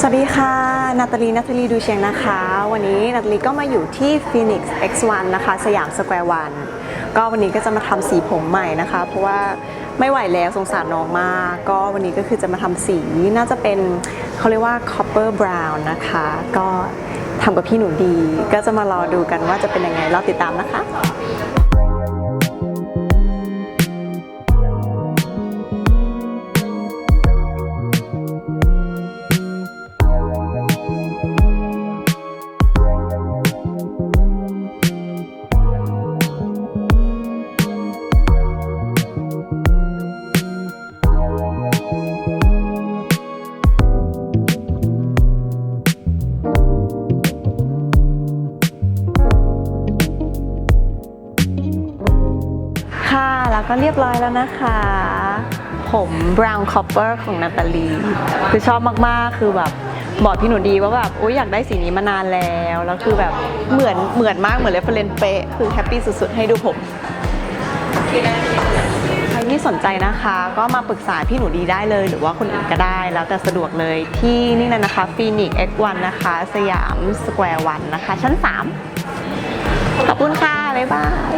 สวัสดีค่ะ นาตาลีนาตาลีดูเชียงนะคะ วันนี้นาตาลีก็มาอยู่ที่ Phoenix X1 นะคะ สยามสแควร์วันก็วันนี้ก็จะมาทำสีผมใหม่นะคะ เพราะว่าไม่ไหวแล้วสงสารน้องมาก ก็วันนี้ก็คือจะมาทำสีน่าจะเป็นเขาเรียกว่า copper brown นะคะ ก็ทำกับพี่หนูดี ก็จะมารอดูกันว่าจะเป็นยังไงรอติดตามนะคะ ค่ะ แล้วก็เรียบร้อยแล้วนะคะ ผม brown copper ของนาตาลี คือชอบมากๆ คือแบบบอกพี่หนูดีว่าแบบอุ้ยอยากได้สีนี้มานานแล้ว แล้วคือแบบเหมือนเหมือนมากเหมือนเรฟเฟรนเป๊ะ คือแฮปปี้สุดๆ ให้ดูผมใครที่สนใจนะคะ ก็มาปรึกษาพี่หนูดีได้เลย หรือว่าคนอื่นก็ได้ แล้วแต่สะดวกเลยที่นี่เลยนะคะ Phoenix X1 นะคะ สยามสแควร์วันนะคะ ชั้น 3 ขอบคุณค่ะ บ๊ายบาย